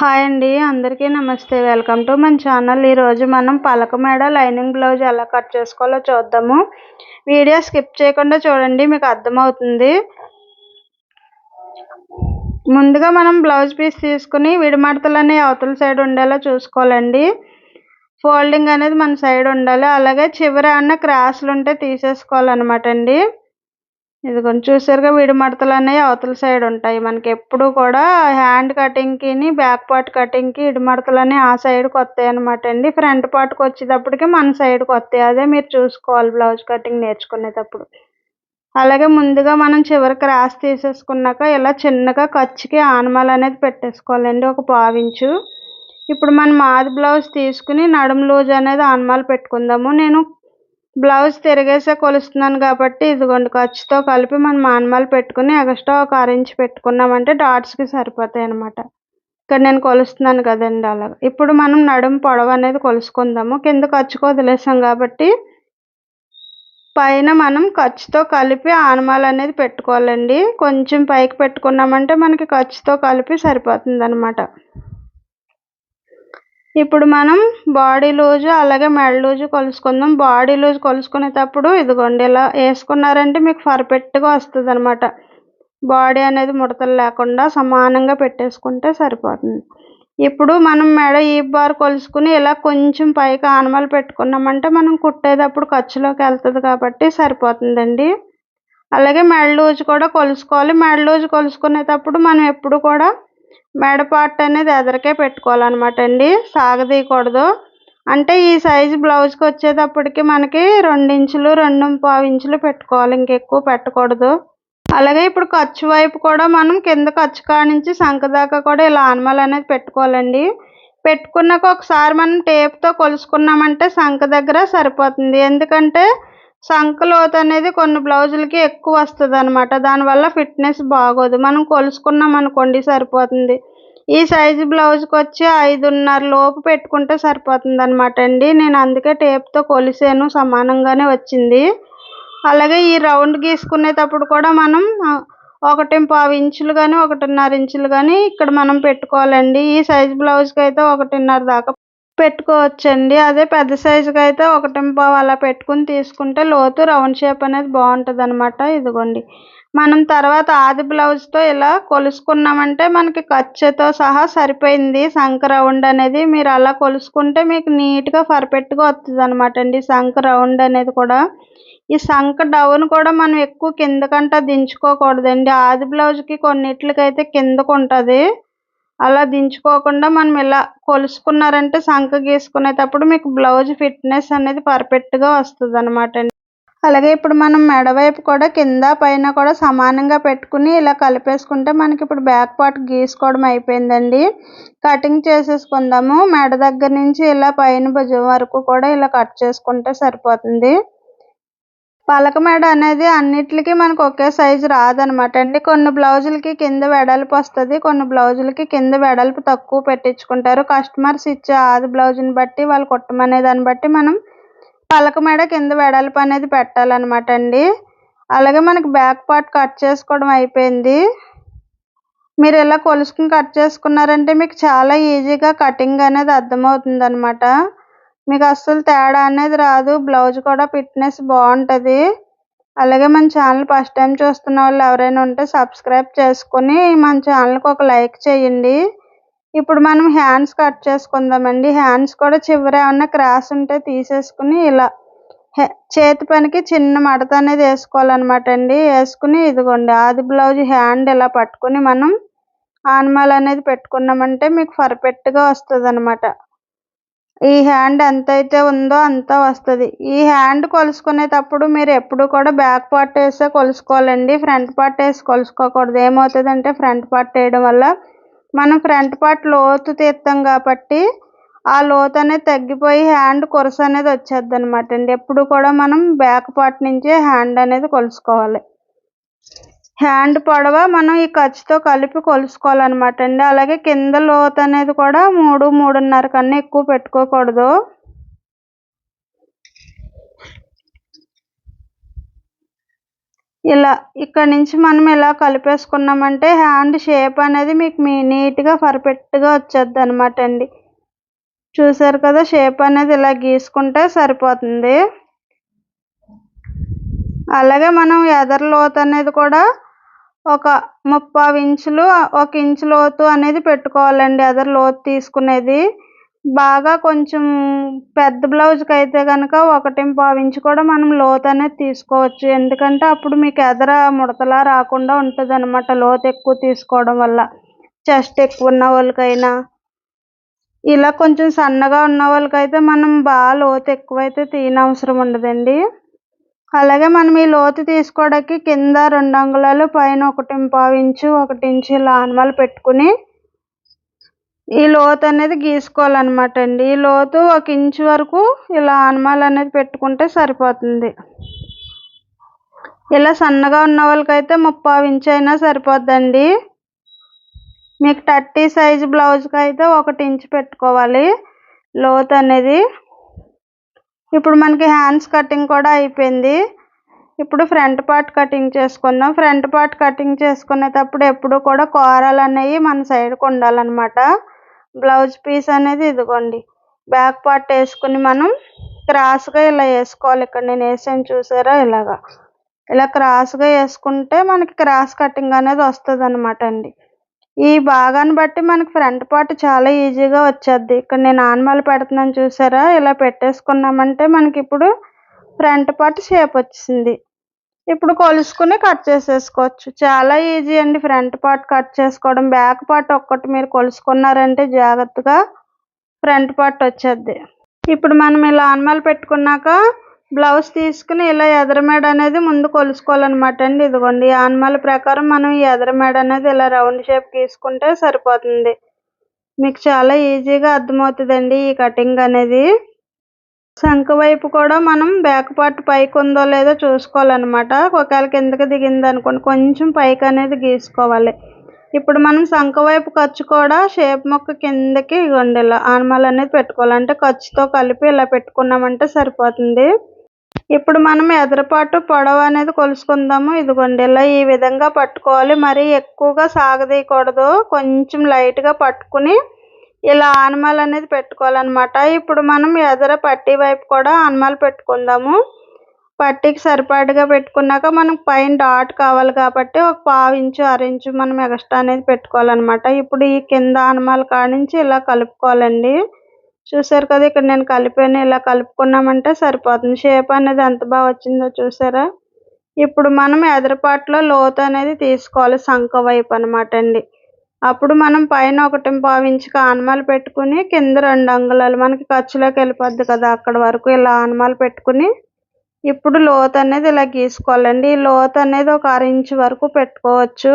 Hi అండి అందరికీ నమస్తే. వెల్కమ్ టు మన ఛానల్. ఈరోజు మనం పలక మేడ లైనింగ్ బ్లౌజ్ ఎలా కట్ చేసుకోవాలో చూద్దాము. వీడియో స్కిప్ చేయకుండా చూడండి మీకు అర్థమవుతుంది. ముందుగా మనం బ్లౌజ్ పీస్ తీసుకుని విడిమడతలన్నీ అవతల సైడ్ ఉండేలా చూసుకోవాలండి. ఫోల్డింగ్ అనేది మన సైడ్ ఉండాలి. అలాగే చివర అన్న క్రాస్లు ఉంటే తీసేసుకోవాలన్నమాట అండి. ఇదిగోండి చూసారుగా విడి మడతలు అనేవి అవతల సైడ్ ఉంటాయి. మనకి ఎప్పుడు కూడా హ్యాండ్ కటింగ్కి బ్యాక్ పార్ట్ కటింగ్కి ఇడి మడతలు అనేవి ఆ సైడ్కి వస్తాయి అనమాట అండి. ఫ్రంట్ పార్ట్కి వచ్చేటప్పటికి మన సైడ్కి వస్తాయి. అదే మీరు చూసుకోవాలి బ్లౌజ్ కటింగ్ నేర్చుకునేటప్పుడు. అలాగే ముందుగా మనం చివరి క్రాస్ తీసేసుకున్నాక ఇలా చిన్నగా ఖర్చుకి ఆనమాలు అనేది పెట్టేసుకోవాలండి ఒక పావించు. ఇప్పుడు మనం మాది బ్లౌజ్ తీసుకుని నడుము లూజ్ అనేది ఆనమాలు పెట్టుకుందాము. నేను బ్లౌజ్ తిరిగేసే కొలుస్తున్నాను కాబట్టి ఇదిగోండి ఖర్చుతో కలిపి మనం మానమాలు పెట్టుకుని ఎక్స్ట్రా ఒక అర పెట్టుకున్నామంటే డాట్స్కి సరిపోతాయి అనమాట ఇక్కడ నేను కొలుస్తున్నాను కదండి అలా ఇప్పుడు మనం నడుము పొడవు అనేది కొలుసుకుందాము. కింద ఖర్చుకు వదిలేసాం కాబట్టి పైన మనం ఖర్చుతో కలిపి ఆనమాలు అనేది పెట్టుకోవాలండి. కొంచెం పైకి పెట్టుకున్నామంటే మనకి ఖర్చుతో కలిపి సరిపోతుంది అనమాట ఇప్పుడు మనం బాడీ లూజు అలాగే మెడ లూజు కొలుసుకుందాం. బాడీ లూజ్ కొలుసుకునేటప్పుడు ఇదిగోండి ఇలా వేసుకున్నారంటే మీకు పర్ఫెక్ట్గా వస్తుంది అనమాట బాడీ అనేది ముడతలు లేకుండా సమానంగా పెట్టేసుకుంటే సరిపోతుంది. ఇప్పుడు మనం మెడ ఈ బార్ కొలుసుకుని ఇలా కొంచెం పైకి ఆనమలు పెట్టుకున్నామంటే మనం కుట్టేటప్పుడు ఖర్చులోకి వెళ్తుంది కాబట్టి సరిపోతుందండి. అలాగే మెడ లూజ్ కూడా కొలుసుకోవాలి. మెడ లూజ్ కొలుసుకునేటప్పుడు మనం ఎప్పుడు కూడా మెడ పార్ట్ అనేది ఎదరికే పెట్టుకోవాలన్నమాట అండి. సాగదీయకూడదు. అంటే ఈ సైజు బ్లౌజ్కి వచ్చేటప్పటికి మనకి రెండు ఇంచులు రెండు పావు ఇంచులు పెట్టుకోవాలి. ఇంకెక్కువ పెట్టకూడదు. అలాగే ఇప్పుడు ఖర్చు వైపు కూడా మనం కింద ఖర్చు కానించి సంఖ దాకా కూడా ఇలా ఆనమాలు అనేది పెట్టుకోవాలండి. పెట్టుకున్నాక ఒకసారి మనం టేప్తో కొలుసుకున్నామంటే సంఖ దగ్గర సరిపోతుంది. ఎందుకంటే సంఖ లోతు అనేది కొన్ని బ్లౌజులకి ఎక్కువ వస్తుంది అనమాట దానివల్ల ఫిట్నెస్ బాగోదు. మనం కొలుసుకున్నాం అనుకోండి సరిపోతుంది. ఈ సైజు బ్లౌజ్కి వచ్చి ఐదున్నర లోపు పెట్టుకుంటే సరిపోతుంది అనమాట అండి. నేను అందుకే టేప్తో కొలిసాను. సమానంగానే వచ్చింది. అలాగే ఈ రౌండ్ గీసుకునేటప్పుడు కూడా మనం ఒకటి పావు ఇంచులు కానీ ఒకటిన్నర ఇంచులు కానీ ఇక్కడ మనం పెట్టుకోవాలండి. ఈ సైజు బ్లౌజ్కి అయితే ఒకటిన్నర దాకా పెట్టుకోవచ్చండి. అదే పెద్ద సైజుకి అయితే ఒకటి పావు అలా పెట్టుకుని తీసుకుంటే లోతు రౌండ్ షేప్ అనేది బాగుంటుంది అనమాట ఇదిగోండి. మనం తర్వాత ఆది బ్లౌజ్తో ఇలా కొలుసుకున్నామంటే మనకి ఖర్చుతో సహా సరిపోయింది. సంఖ రౌండ్ అనేది మీరు అలా కొలుసుకుంటే మీకు నీట్గా పర్ఫెక్ట్గా వస్తుంది అనమాట అండి సంఖ రౌండ్ అనేది కూడా. ఈ సంక డౌన్ కూడా మనం ఎక్కువ కిందకంట దించుకోకూడదండి. ఆది బ్లౌజ్కి కొన్నిట్లకైతే కిందకు ఉంటుంది అలా దించుకోకుండా మనం ఇలా కొలుసుకున్నారంటే సంఖ గీసుకునేటప్పుడు మీకు బ్లౌజ్ ఫిట్నెస్ అనేది పర్ఫెక్ట్గా వస్తుంది అనమాట అండి. అలాగే ఇప్పుడు మనం మెడవైపు కూడా కింద పైన కూడా సమానంగా పెట్టుకుని ఇలా కలిపేసుకుంటే మనకి ఇప్పుడు బ్యాక్ పార్ట్ గీసుకోవడం అయిపోయిందండి. కటింగ్ చేసేసుకుందాము. మెడ దగ్గర నుంచి ఇలా పైన భుజం వరకు కూడా ఇలా కట్ చేసుకుంటే సరిపోతుంది. పలక మెడ అనేది అన్నిటికీ మనకు ఒకే సైజు రాదనమాట అండి. కొన్ని బ్లౌజులకి కింద వెడల్పు వస్తుంది కొన్ని బ్లౌజులకి కింద వెడల్పు తక్కువ పెట్టించుకుంటారు. కస్టమర్స్ ఇచ్చే ఆది బ్లౌజ్ని బట్టి వాళ్ళు కుట్టమనే దాన్ని బట్టి మనం పలక మెడ కింద వెడల్పు అనేది పెట్టాలన్నమాట అండి. అలాగే మనకి బ్యాక్ పార్ట్ కట్ చేసుకోవడం అయిపోయింది. మీరు ఇలా కొలుసుకుని కట్ చేసుకున్నారంటే మీకు చాలా ఈజీగా కటింగ్ అనేది అర్థమవుతుంది అనమాట మీకు అస్సలు తేడా అనేది రాదు. బ్లౌజ్ కూడా ఫిట్నెస్ బాగుంటుంది. అలాగే మన ఛానల్ ఫస్ట్ టైం చూస్తున్న వాళ్ళు ఎవరైనా ఉంటే సబ్స్క్రైబ్ చేసుకుని మన ఛానల్కి ఒక లైక్ చేయండి. ఇప్పుడు మనం హ్యాండ్స్ కట్ చేసుకుందామండి. హ్యాండ్స్ కూడా చివర ఏమన్నా క్రాస్ ఉంటే తీసేసుకుని ఇలా చేతి పనికి చిన్న మడత అనేది వేసుకోవాలన్నమాట అండి. వేసుకుని ఇదిగోండి ఆది బ్లౌజ్ హ్యాండ్ ఇలా పట్టుకుని మనం ఆనమాలు అనేది పెట్టుకున్నామంటే మీకు పర్ఫెక్ట్గా వస్తుంది అనమాట ఈ హ్యాండ్ ఎంతైతే ఉందో అంత వస్తుంది. ఈ హ్యాండ్ కొలుసుకునేటప్పుడు మీరు ఎప్పుడు కూడా బ్యాక్ పార్ట్ వేసే కొలుసుకోవాలండి. ఫ్రంట్ పార్ట్ వేసి కొలుసుకోకూడదు. ఏమవుతుందంటే ఫ్రంట్ పార్ట్ వేయడం వల్ల మనం ఫ్రంట్ పార్ట్ లోతు తీస్తాం కాబట్టి ఆ లోతు అనేది తగ్గిపోయి హ్యాండ్ కొరస అనేది వచ్చేది అనమాట అండి. ఎప్పుడు కూడా మనం బ్యాక్ పార్ట్ నుంచే హ్యాండ్ అనేది కొలుసుకోవాలి. హ్యాండ్ పొడవ మనం ఈ ఖర్చుతో కలిపి కొలుసుకోవాలన్నమాట అండి. అలాగే కింద లోతు అనేది కూడా మూడు మూడున్నర కన్నా ఎక్కువ పెట్టుకోకూడదు. ఇలా ఇక్కడ నుంచి మనం ఇలా కలిపేసుకున్నామంటే హ్యాండ్ షేప్ అనేది మీకు మీ నీట్గా పర్ఫెక్ట్గా వచ్చేది అనమాట అండి. చూసారు కదా షేప్ అనేది ఇలా గీసుకుంటే సరిపోతుంది. అలాగే మనం ఎదర్ లోత్ అనేది కూడా ఒక ముప్పావు ఇంచులు ఒక ఇంచు లోతు అనేది పెట్టుకోవాలండి. అదర్ లోతు తీసుకునేది. బాగా కొంచెం పెద్ద బ్లౌజ్కి అయితే కనుక ఒకటి పావు ఇంచు కూడా మనం లోతు అనేది తీసుకోవచ్చు. ఎందుకంటే అప్పుడు మీకు ఎదర ముడతలా రాకుండా ఉంటుంది అనమాట లోతు ఎక్కువ తీసుకోవడం వల్ల. చెస్ట్ ఎక్కువ ఉన్న వాళ్ళకైనా. ఇలా కొంచెం సన్నగా ఉన్న వాళ్ళకైతే మనం బాగా లోతు ఎక్కువైతే తీయనవసరం ఉండదండి. అలాగే మనం ఈ లోతు తీసుకోవడానికి కింద రెండు అంగుళాలు పైన ఒకటి పావు ఇంచు ఒకటి ఇంచు ఇలా పెట్టుకుని ఈ లోతు అనేది గీసుకోవాలన్నమాట అండి. ఈ లోతు ఒక ఇంచు వరకు ఇలా ఆనమాలు అనేది పెట్టుకుంటే సరిపోతుంది. ఇలా సన్నగా ఉన్న వాళ్ళకైతే ముప్పావు ఇంచు అయినా సరిపోద్దండి. మీకు థర్టీ సైజ్ బ్లౌజ్కి అయితే ఒకటి ఇంచు పెట్టుకోవాలి. లోతు అనేది ఇప్పుడు మనకి హ్యాండ్స్ కటింగ్ కూడా అయిపోయింది. ఇప్పుడు ఫ్రంట్ పార్ట్ కటింగ్ చేసుకుందాం. ఫ్రంట్ పార్ట్ కటింగ్ చేసుకునేటప్పుడు ఎప్పుడు కూడా కూరలు అనేవి మన సైడ్కి ఉండాలన్నమాట. బ్లౌజ్ పీస్ అనేది ఇదిగోండి. బ్యాక్ పార్ట్ వేసుకుని మనం క్రాస్గా ఇలా వేసుకోవాలి. ఇక్కడ నేను వేసాను చూసారా? ఇలాగా. ఇలా క్రాస్గా వేసుకుంటే మనకి క్రాస్ కటింగ్ అనేది వస్తుంది అనమాట అండి. ఈ భాగాన్ని బట్టి మనకి ఫ్రంట్ పార్ట్ చాలా ఈజీగా వచ్చేది ఇక్కడ నేను ఆనమాలు పెడుతున్నాను చూసారా? ఇలా పెట్టేసుకున్నామంటే మనకి ఇప్పుడు ఫ్రంట్ పార్ట్ షేప్ వచ్చింది ఇప్పుడు కొలుసుకుని కట్ చేసేసుకోవచ్చు. చాలా ఈజీ అండి ఫ్రంట్ పార్ట్ కట్ చేసుకోవడం. బ్యాక్ పార్ట్ ఒక్కటి మీరు కొలుసుకున్నారంటే జాగ్రత్తగా ఫ్రంట్ పార్ట్ వచ్చేది ఇప్పుడు మనం ఇలా ఆనమాలు పెట్టుకున్నాక బ్లౌజ్ తీసుకుని ఇలా ఎదరమేడ అనేది ముందు కొలుసుకోవాలన్నమాట అండి. ఇదిగోండి ఈ ఆనమాల ప్రకారం మనం ఈ ఎదరమేడ అనేది ఇలా రౌండ్ షేప్ తీసుకుంటే సరిపోతుంది. మీకు చాలా ఈజీగా అర్థమవుతుందండి ఈ కటింగ్ అనేది. శంఖ వైపు కూడా మనం బ్యాక్ పార్ట్ పైకి ఉందో లేదో చూసుకోవాలన్నమాట. ఒకవేళ కిందకి దిగింది అనుకోండి కొంచెం పైకి అనేది గీసుకోవాలి. ఇప్పుడు మనం శంఖ వైపు ఖర్చు కూడా షేప్ మొక్క కిందకి ఇగోండి ఇలా ఆనమాలు అనేది పెట్టుకోవాలి. అంటే ఖర్చుతో కలిపి ఇలా పెట్టుకున్నామంటే సరిపోతుంది. ఇప్పుడు మనం ఎదరపాటు పొడవు అనేది కొలుసుకుందాము. ఇదిగోండి ఇలా ఈ విధంగా పట్టుకోవాలి. మరి ఎక్కువగా సాగదీయకూడదు. కొంచెం లైట్గా పట్టుకుని ఇలా ఆనమాలు అనేది పెట్టుకోవాలన్నమాట. ఇప్పుడు మనం ఎదర పట్టీ వైపు కూడా ఆనమాలు పెట్టుకుందాము. పట్టీకి సరిపడగా పెట్టుకున్నాక మనం పైన డాట్ కావాలి కాబట్టి ఒక పావు ఇంచు అర ఇంచు మనం ఎక్స్ట్రా అనేది పెట్టుకోవాలన్నమాట. ఇప్పుడు ఈ కింద ఆనమాల కాడ నుంచి ఇలా కలుపుకోవాలండి. చూసారు కదా ఇక్కడ నేను కలిపాను ఇలా కలుపుకున్నామంటే సరిపోతుంది. షేప్ అనేది ఎంత బాగా వచ్చిందో చూసారా? ఇప్పుడు మనం ఎదరపాట్లో లోతు అనేది తీసుకోవాలి సంఖ వైపు అనమాట అండి. అప్పుడు మనం పైన ఒకటి పావించి ఆనమాలు పెట్టుకుని కింద రెండు అంగుళాలు మనకి ఖర్చులోకి వెళ్ళిపోద్ది కదా అక్కడ వరకు ఇలా ఆనమాలు పెట్టుకుని ఇప్పుడు లోతు అనేది ఇలా గీసుకోవాలండి. ఈ లోతు అనేది ఒక అర ఇంచ్ వరకు పెట్టుకోవచ్చు.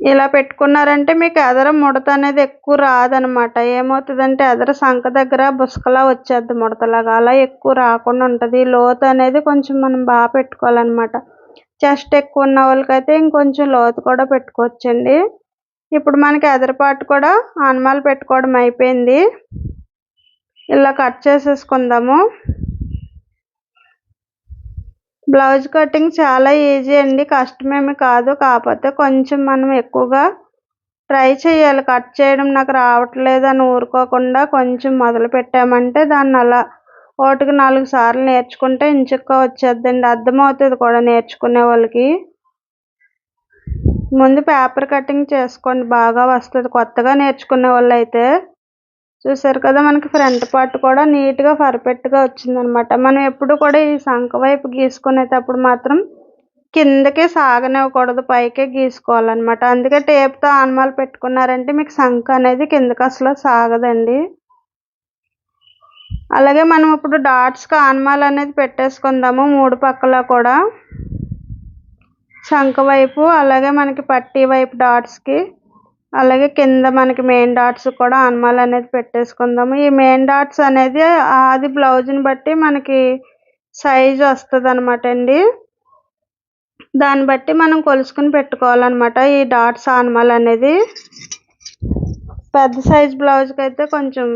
ఇలా పెట్టుకున్నారంటే మీకు ఎదర ముడత అనేది ఎక్కువ రాదనమాట. ఏమవుతుందంటే ఎదర సంఖ దగ్గర బుసకలా వచ్చేద్ది ముడతలాగా. అలా ఎక్కువ రాకుండా ఉంటుంది. లోతు అనేది కొంచెం మనం బాగా పెట్టుకోవాలన్నమాట చెస్ట్ ఎక్కువ ఉన్న వాళ్ళకైతే ఇంకొంచెం లోతు కూడా పెట్టుకోవచ్చండి. ఇప్పుడు మనకి ఎదరపాటు కూడా ఆనమాలు పెట్టుకోవడం అయిపోయింది. ఇలా కట్ చేసేసుకుందాము. బ్లౌజ్ కటింగ్ చాలా ఈజీ అండి. కష్టమేమి కాదు. కాకపోతే కొంచెం మనం ఎక్కువగా ట్రై చేయాలి. కట్ చేయడం నాకు రావట్లేదు అని ఊరుకోకుండా కొంచెం మొదలు పెట్టామంటే దాన్ని అలా ఒకటికి నాలుగు సార్లు నేర్చుకుంటే ఇంచుక్క వచ్చేద్దండి. అర్థమవుతుంది కూడా నేర్చుకునే వాళ్ళకి. ముందు పేపర్ కటింగ్ చేసుకోండి. బాగా వస్తుంది. కొత్తగా నేర్చుకునే వాళ్ళు అయితే చూసారు కదా మనకి ఫ్రంట్ పార్ట్ కూడా నీట్గా పర్ఫెక్ట్గా వచ్చిందనమాట. మనం ఎప్పుడు కూడా ఈ సంఖ వైపు గీసుకునేటప్పుడు మాత్రం కిందకే సాగనివ్వకూడదు పైకే గీసుకోవాలన్నమాట అందుకే టేప్తో ఆన్మాలు పెట్టుకున్నారంటే మీకు సంఖ అనేది కిందకి అసలు సాగదండి. అలాగే మనం ఇప్పుడు డాట్స్కి ఆన్మాలు అనేది పెట్టేసుకుందాము మూడు పక్కల కూడా. శంఖ వైపు అలాగే మనకి పట్టీ వైపు డాట్స్కి. అలాగే కింద మనకి మెయిన్ డాట్స్ కూడా ఆనమాలు అనేది పెట్టేసుకుందాము. ఈ మెయిన్ డాట్స్ అనేది అది బ్లౌజ్ని బట్టి మనకి సైజ్ వస్తుంది అనమాట అండి. దాన్ని బట్టి మనం కొలుసుకుని పెట్టుకోవాలన్నమాట ఈ డాట్స్ ఆనమాలు అనేది. పెద్ద సైజ్ బ్లౌజ్కి అయితే కొంచెం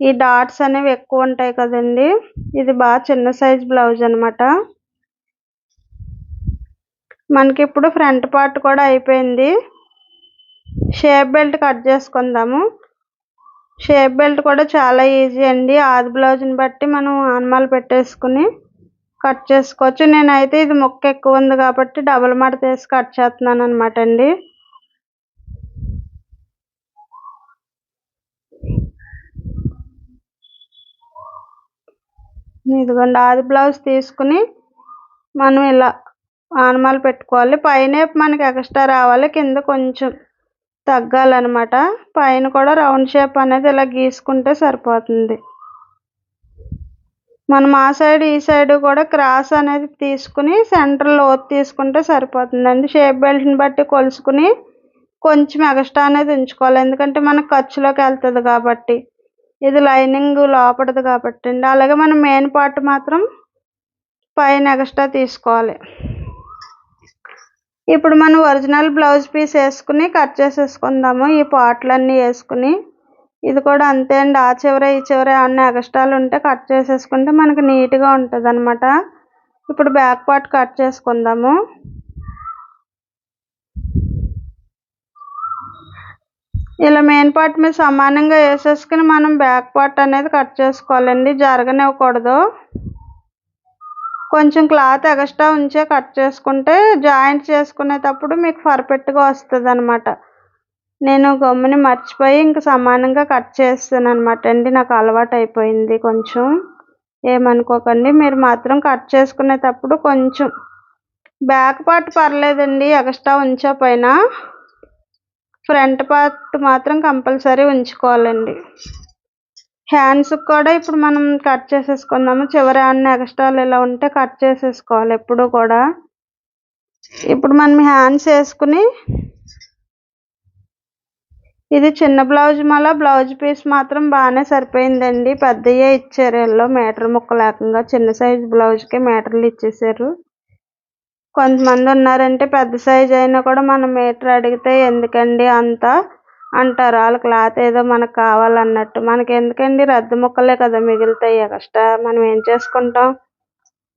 ఈ డాట్స్ అనేవి ఎక్కువ ఉంటాయి కదండి. ఇది బాగా చిన్న సైజ్ బ్లౌజ్ అనమాట మనకి ఇప్పుడు ఫ్రంట్ పార్ట్ కూడా అయిపోయింది. షేప్ బెల్ట్ కట్ చేసుకుందాము. షేప్ బెల్ట్ కూడా చాలా ఈజీ అండి. ఆది బ్లౌజ్ని బట్టి మనం ఆనమాలు పెట్టేసుకుని కట్ చేసుకోవచ్చు. నేనైతే ఇది ముక్క ఎక్కువ ఉంది కాబట్టి డబుల్ మడత వేసి కట్ చేస్తున్నాను అనమాట అండి. ఇదిగోండి ఆది బ్లౌజ్ తీసుకుని మనం ఇలా ఆనమాలు పెట్టుకోవాలి. పైన మనకి ఎక్స్ట్రా రావాలి. కింద కొంచెం తగ్గాలన్నమాట. పైన కూడా రౌండ్ షేప్ అనేది ఇలా గీసుకుంటే సరిపోతుంది. మనం ఆ సైడ్ ఈ సైడ్ కూడా క్రాస్ అనేది తీసుకుని సెంటర్ లోతు తీసుకుంటే సరిపోతుందండి. షేప్ బెల్ట్ని బట్టి కొలుసుకుని కొంచెం ఎక్స్ట్రా అనేది ఉంచుకోవాలి. ఎందుకంటే మనకు ఖర్చులోకి వెళ్తుంది కాబట్టి. ఇది లైనింగ్ లోపడదు కాబట్టి అండి. అలాగే మనం మెయిన్ పార్ట్ మాత్రం పైన ఎక్స్ట్రా తీసుకోవాలి. ఇప్పుడు మనం ఒరిజినల్ బ్లౌజ్ పీస్ వేసుకుని కట్ చేసేసుకుందాము. ఈ పాటలన్నీ వేసుకుని ఇది కూడా అంతే అండి. ఆ చివర ఈ చివర అన్ని ఎక్స్ట్రాలు ఉంటే కట్ చేసేసుకుంటే మనకి నీట్గా ఉంటుంది అనమాట ఇప్పుడు బ్యాక్ పార్ట్ కట్ చేసుకుందాము. ఇలా మెయిన్ పార్ట్ మీద సమానంగా వేసేసుకుని మనం బ్యాక్ పార్ట్ అనేది కట్ చేసుకోవాలండి. జరగనివ్వకూడదు. కొంచెం క్లాత్ ఎక్స్ట్రా ఉంచే కట్ చేసుకుంటే జాయింట్ చేసుకునేటప్పుడు మీకు పర్ఫెక్ట్గా వస్తుంది అనమాట నేను గమ్ముని మర్చిపోయి ఇంక సమానంగా కట్ చేస్తాను అనమాట అండి నాకు అలవాటు అయిపోయింది కొంచెం. ఏమనుకోకండి మీరు మాత్రం కట్ చేసుకునేటప్పుడు కొంచెం బ్యాక్ పార్ట్ పర్లేదండి ఎక్స్ట్రా ఉంచా పైన. ఫ్రంట్ పార్ట్ మాత్రం కంపల్సరీ ఉంచుకోవాలండి. హ్యాండ్స్కి కూడా ఇప్పుడు మనం కట్ చేసేసుకుందాము. చివరి అన్ని ఎక్స్ట్రాలు ఇలా ఉంటే కట్ చేసేసుకోవాలి ఎప్పుడు కూడా. ఇప్పుడు మనం హ్యాండ్స్ వేసుకుని ఇది చిన్న బ్లౌజ్ మళ్ళీ బ్లౌజ్ పీస్ మాత్రం బాగానే సరిపోయిందండి. పెద్దయే ఇచ్చారు. ఎల్లో మీటర్ ముక్క లేకుండా చిన్న సైజు బ్లౌజ్కి మీటర్లు ఇచ్చేసారు కొంతమంది ఉన్నారంటే పెద్ద సైజ్ అయినా కూడా మనం మీటర్ అడిగితే ఎందుకండి అంత? అంటారు. వాళ్ళ క్లాత్ ఏదో మనకు కావాలన్నట్టు. మనకి ఎందుకండి రద్దు ముక్కలే కదా మిగులుతాయి. ఎక్స్ట్రా మనం ఏం చేసుకుంటాం?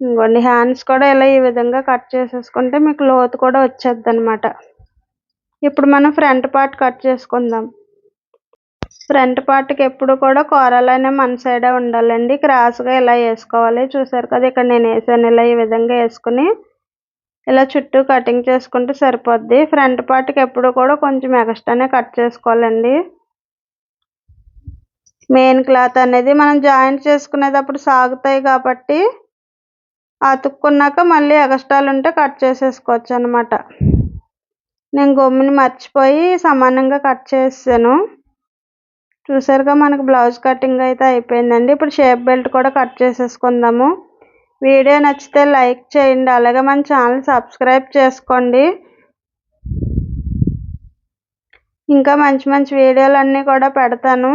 ఇంకోండి హ్యాండ్స్ కూడా ఇలా ఈ విధంగా కట్ చేసేసుకుంటే మీకు లోతు కూడా వచ్చేది అనమాట ఇప్పుడు మనం ఫ్రంట్ పార్ట్ కట్ చేసుకుందాం. ఫ్రంట్ పార్ట్కి ఎప్పుడు కూడా కూరలనే మన సైడే ఉండాలండి. క్రాస్గా ఇలా వేసుకోవాలి. చూసారు కదా ఇక్కడ నేను వేసాను. ఇలా ఈ విధంగా వేసుకుని ఇలా చుట్టూ కటింగ్ చేసుకుంటే సరిపోద్ది. ఫ్రంట్ పార్ట్కి ఎప్పుడు కూడా కొంచెం ఎక్స్ట్రానే కట్ చేసుకోవాలండి. మెయిన్ క్లాత్ అనేది మనం జాయింట్ చేసుకునేటప్పుడు సాగుతాయి కాబట్టి అతుక్కున్నాక మళ్ళీ ఎగస్ట్రాలు ఉంటే కట్ చేసేసుకోవచ్చు అనమాట నేను గొమ్మిని మర్చిపోయి సమానంగా కట్ చేసాను. చూసారుగా మనకు బ్లౌజ్ కటింగ్ అయితే అయిపోయిందండి. ఇప్పుడు షేప్ బెల్ట్ కూడా కట్ చేసేసుకుందాము. వీడియో నచ్చితే లైక్ చేయండి అలాగే మన ఛానల్ సబ్స్క్రైబ్ చేసుకోండి. ఇంకా మంచి మంచి వీడియోలు అన్నీ కూడా పెడతాను.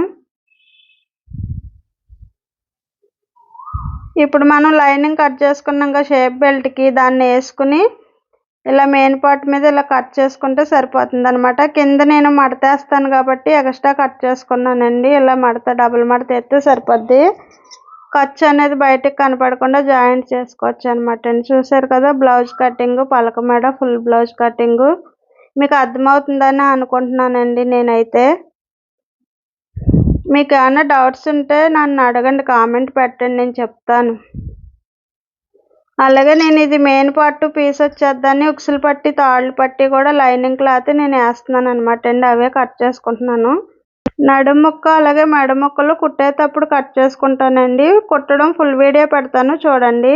ఇప్పుడు మనం లైనింగ్ కట్ చేసుకున్నాక షేప్ బెల్ట్కి దాన్ని వేసుకుని ఇలా మెయిన్ పార్ట్ మీద ఇలా కట్ చేసుకుంటే సరిపోతుంది అనమాట కింద నేను మడతేస్తాను కాబట్టి ఎక్స్ట్రా కట్ చేసుకున్నానండి. ఇలా మడత డబుల్ మడత ఎత్తే సరిపోద్ది. ఖర్చు అనేది బయటకు కనపడకుండా జాయింట్ చేసుకోవచ్చు అనమాట అండి చూసారు కదా బ్లౌజ్ కటింగ్ పలక మెడ ఫుల్ బ్లౌజ్ కటింగ్. మీకు అర్థమవుతుందని అనుకుంటున్నానండి నేనైతే. మీకు ఏమైనా డౌట్స్ ఉంటే నన్ను అడగండి కామెంట్ పెట్టండి నేను చెప్తాను. అలాగే నేను ఇది మెయిన్ పట్టు పీస్ వచ్చేద్దాన్ని ఉక్సులు పట్టి తాళ్ళు పట్టి కూడా లైనింగ్ క్లాత్ నేను వేస్తున్నాను అనమాట అండి అవే కట్ చేసుకుంటున్నాను. నడుముక్క అలాగే మెడ ముక్కలు కుట్టేటప్పుడు కట్ చేసుకుంటానండి. కుట్టడం ఫుల్ వీడియో పెడతాను చూడండి.